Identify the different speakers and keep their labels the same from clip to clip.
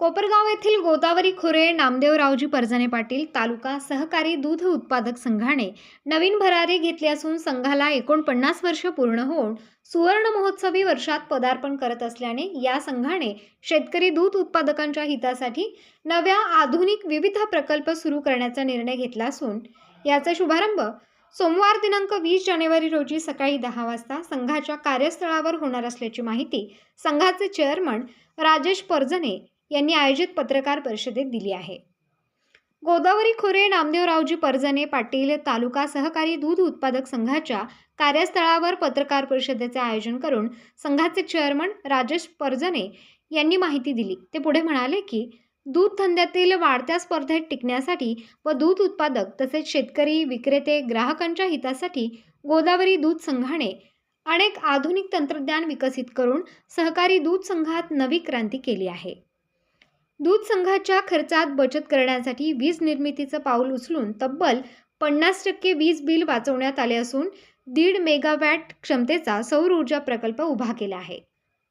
Speaker 1: कोपरगाव येथील गोदावरी खोरे नामदेवरावजी परजणे पाटील तालुका सहकारी दूध उत्पादक संघाने नवीन भरारी घेतली असून संघाला एकोणपन्नास वर्ष पूर्ण होऊन सुवर्ण महोत्सवी वर्षात पदार्पण करत असल्याने या संघाने शेतकरी दूध उत्पादकांच्या हितासाठी नव्या आधुनिक विविध प्रकल्प सुरू करण्याचा निर्णय घेतला असून याचा शुभारंभ सोमवार दिनांक वीस जानेवारी रोजी सकाळी दहा वाजता संघाच्या कार्यस्थळावर होणार असल्याची माहिती संघाचे चेअरमन राजेश परजने यांनी आयोजित पत्रकार परिषदेत दिली आहे. गोदावरी खोरे नामदेवरावजी परजने पाटील तालुका सहकारी दूध उत्पादक संघाच्या कार्यस्थळावर पत्रकार परिषदेचे आयोजन करून संघाचे चेअरमन राजेश परजने यांनी माहिती दिली. ते पुढे म्हणाले की दूध धंद्यातील वाढत्या स्पर्धेत टिकण्यासाठी व दूध उत्पादक तसेच शेतकरी विक्रेते ग्राहकांच्या हितासाठी गोदावरी दूध संघाने अनेक आधुनिक तंत्रज्ञान विकसित करून सहकारी दूध संघात नवी क्रांती केली आहे. दूध संघाच्या खर्चात बचत करण्यासाठी वीज निर्मितीचं पाऊल उचलून तब्बल पन्नास टक्के वीज बिल वाचवण्यात आले असून दीड मेगावॅट क्षमतेचा सौर ऊर्जा प्रकल्प उभा केला आहे.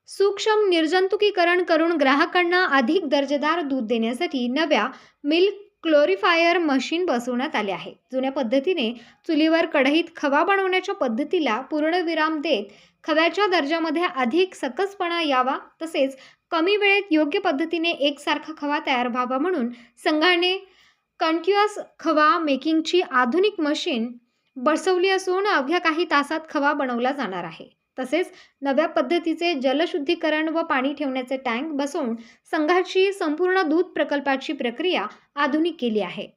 Speaker 1: सूक्ष्म निर्जंतुकीकरण करून ग्राहकांना अधिक दर्जेदार दूध देण्यासाठी नव्या मिल्क क्लोरिफायर मशीन बसवण्यात आले आहे. जुन्या पद्धतीने चुलीवर कढईत खवा बनवण्याच्या पद्धतीला पूर्णविराम देत खव्याच्या दर्जामध्ये अधिक सकसपणा यावा तसेच कमी वेळेत योग्य पद्धतीने एकसारखा खवा तयार व्हावा म्हणून संघाने कॉन्टिन्युअस खवा मेकिंगची आधुनिक मशीन बसवली असून अवघ्या काही तासात खवा बनवला जाणार आहे. तसेच नव्या पद्धतीचे जलशुद्धीकरण व पाणी ठेवण्याचे टँक बसवून संघाची संपूर्ण दूध प्रकल्पाची प्रक्रिया आधुनिक केली आहे.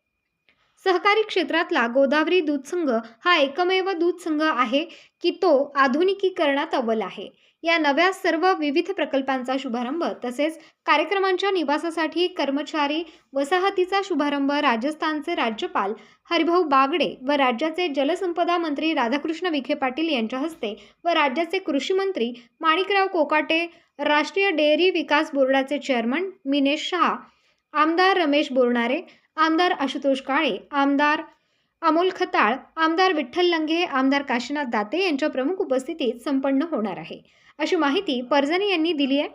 Speaker 1: सहकारी क्षेत्रातला गोदावरी दूध संघ हा एकमेव दूध संघ आहे की तो आधुनिकीकरणात अव्वल आहे. या नव्या सर्व विविध प्रकल्पांचा शुभारंभ तसेच कार्यक्रमांच्या निवासासाठी कर्मचारी वसाहतीचा शुभारंभ राजस्थानचे राज्यपाल हरिभाऊ बागडे व राज्याचे जलसंपदा मंत्री राधाकृष्ण विखे पाटील यांच्या हस्ते व राज्याचे कृषी मंत्री माणिकराव कोकाटे राष्ट्रीय डेअरी विकास बोर्डाचे चेअरमन मिनेश शहा आमदार रमेश बोरणारे आमदार आशुतोष काळे आमदार अमोल खताळ आमदार विठ्ठल लंगे आमदार काशीनाथ दाते यांच्या प्रमुख उपस्थितीत संपन्न होणार आहे. अशी माहिती परजणे यांनी दिली आहे.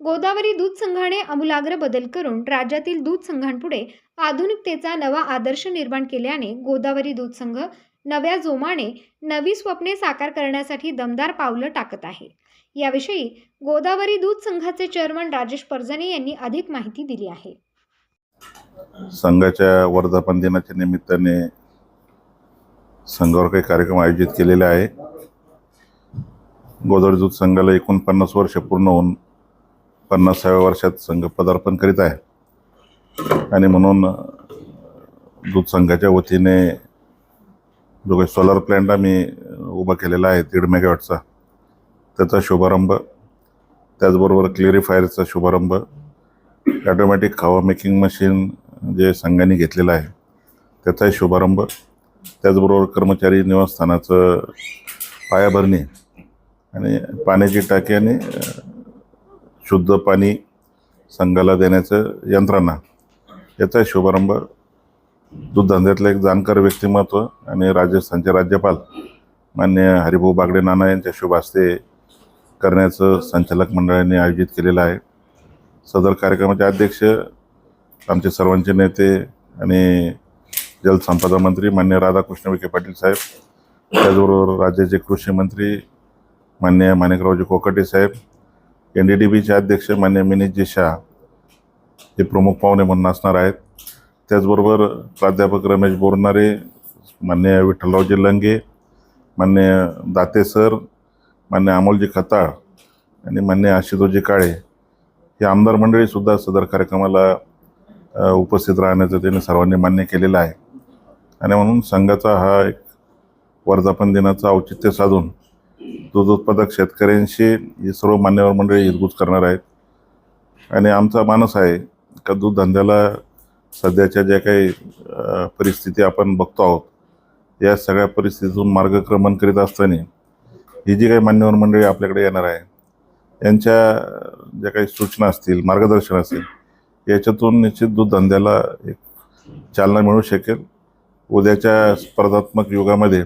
Speaker 1: गोदावरी दूध संघाने आमूलाग्र बदल करून राज्यातील दूध संघांपुढे आधुनिकतेचा नवा आदर्श निर्माण केल्याने गोदावरी दूध संघ नव्या जोमाने नवी स्वप्ने साकार करण्यासाठी दमदार पावलं टाकत आहे. याविषयी गोदावरी दूध संघाचे चेअरमन राजेश परजणे यांनी अधिक माहिती दिली आहे.
Speaker 2: संघाच्या वर्धापन दिनाच्या निमित्ताने संघावर काही कार्यक्रम आयोजित केलेले आहे. गोदावरी दूध संघाला एकोणपन्नास वर्ष पूर्ण होऊन पन्नासाव्या वर्षात संघ पदार्पण करीत आहे. आणि म्हणून दूध संघाच्या वतीने जो काही सोलार प्लॅन्ट आम्ही उभा केलेला आहे दीड मेगावॅटचा त्याचा शुभारंभ त्याचबरोबर क्लिअरिफायरचा शुभारंभ ॲटोमॅटिक खावा मेकिंग मशीन जे संघाने घेतलेलं आहे त्याचाही शुभारंभ. त्याचबरोबर कर्मचारी निवासस्थानाचं पायाभरणी आणि पाण्याची टाकी आणि शुद्ध पाणी संघाला देण्याचं यंत्रणा. याचा शुभारंभ दूध धंद्यातलं एक जाणकार व्यक्तिमत्व आणि राजस्थानचे राज्यपाल मान्य हरिभाऊ बागडे नाना यांच्या शुभ हस्ते करण्याचं संचालक मंडळाने आयोजित केलेलं आहे. सदर कार्यक्रमाचे अध्यक्ष आमचे सर्वांचे नेते आणि जलसंपदा मंत्री मान्य राधाकृष्ण विखे पाटील साहेब त्याचबरोबर राज्याचे कृषी मंत्री मान्य माणिकरावजी कोकाटे साहेब एन डी डी बीचे अध्यक्ष मान्य मिनीजी शाह हे प्रमुख पाहुणे म्हणून असणार आहेत. त्याचबरोबर प्राध्यापक रमेश बोरणारे मान्य विठ्ठलरावजी लंगे मान्य दाते सर मान्य अमोलजी खताळ आणि मान्य आशितोजी काळे हे आमदार मंडळीसुद्धा सदर कार्यक्रमाला उपस्थित राहण्याचं त्यांनी सर्वांनी मान्य केलेलं आहे. आणि म्हणून संघाचा हा एक वर्धापन दिनाचं औचित्य साधून दूध उत्पादक शेतकऱ्यांशी ही सर्व मान्यवर मंडळी हिरगुज करणार आहेत. आणि आमचा मानस आहे का दूध धंद्याला सध्याच्या ज्या काही परिस्थिती आपण बघतो आहोत या सगळ्या परिस्थितीतून मार्गक्रमण करीत असताना ही जी काही मान्यवर मंडळी आपल्याकडे येणार आहे यांच्या ज्या काही सूचना असतील मार्गदर्शन असेल याच्यातून निश्चित दूध धंद्याला एक चालना मिळू शकेल. उद्याच्या स्पर्धात्मक युगामध्ये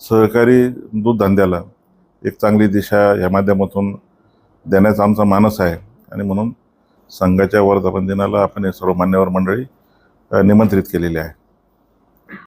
Speaker 2: सहकारी दूध धंद्याला एक चांगली दिशा या माध्यमातून देण्याचा आमचा मानस आहे. आणि म्हणून संघाच्या वर्धापन दिनाला आपण हे सर्व मान्यवर मंडळी निमंत्रित केलेली आहे.